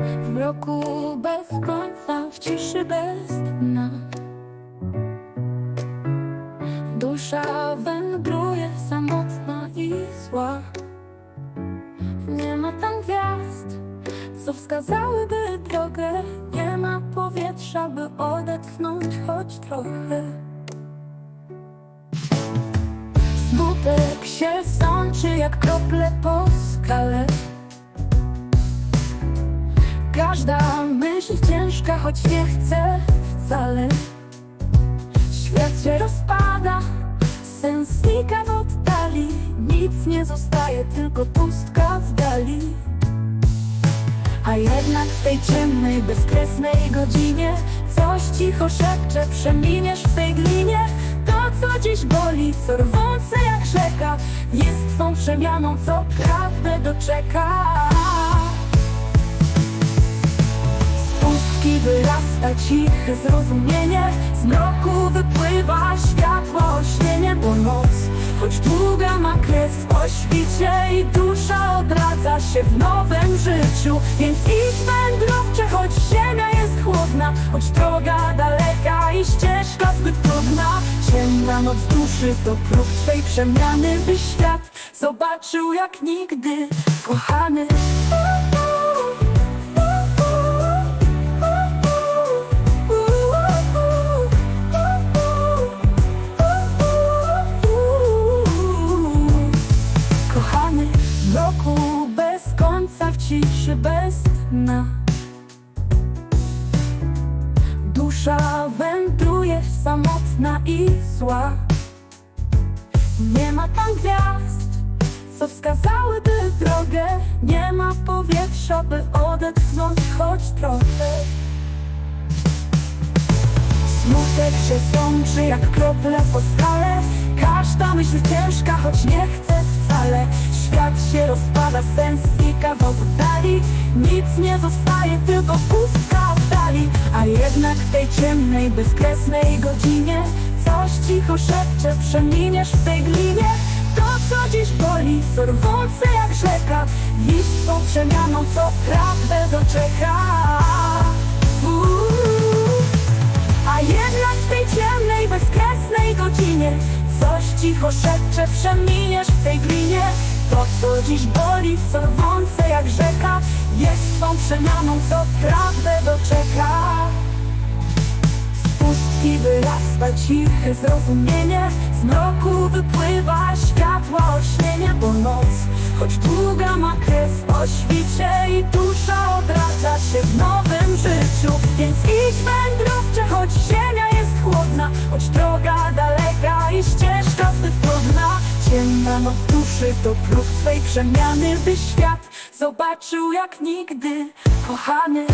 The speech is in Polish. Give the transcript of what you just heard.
W mroku bez końca, w ciszy bez dna. Dusza wędruje samotna i zła. Nie ma tam gwiazd, co wskazałyby drogę. Nie ma powietrza, by odetchnąć choć trochę. Smutek się sączy jak krople po skale Każda myśl ciężka, choć nie chce wcale. Świat się rozpada, sens znika w oddali. Nic nie zostaje, tylko pustka w dali. A jednak w tej ciemnej, bezkresnej godzinie Coś cicho szepcze, przeminiesz w tej glinie. To, co dziś boli, co rwące jak rzeka Jest twą przemianą, co prawdę doczeka ciche zrozumienie. Z mroku wypływa światło ośnienie Bo noc, choć długa ma kres o świcie I dusza odradza się w nowym życiu. Więc idź wędrowcze, choć ziemia jest chłodna Choć droga daleka i ścieżka zbyt trudna. Ciemna noc duszy to próg twej przemiany By świat zobaczył jak nigdy Kochany ciszy bez dna. Dusza wędruje samotna i zła. Nie ma tam gwiazd, co wskazałyby drogę. Nie ma powietrza, by odetchnąć choć trochę. Smutek się sączy jak krople po skale. Każda myśl ciężka, choć nie chce wcale Świat się rozpada, sens znika w oddali. Nic nie zostaje, tylko pustka w dali. A jednak w tej ciemnej, bezkresnej godzinie Coś cicho szepcze, przeminiesz w tej glinie. To, co dziś boli, co rwące jak rzeka. Iść tą przemianą, co prawdę doczeka. A jednak w tej ciemnej, bezkresnej godzinie Coś cicho szepcze, przeminiesz w tej glinie To co dziś boli, rwące jak rzeka Jest tą przemianą, co prawdę doczeka. Pustki wyrasta ciche zrozumienie Z mroku wypływa światło ośnienie Bo noc, choć długa ma kres o świcie I dusza odradza się w nowym życiu. Więc idź wędrowcze, choć ziemia jest chłodna Choć droga duszy to próg twej przemiany By świat zobaczył jak nigdy kochany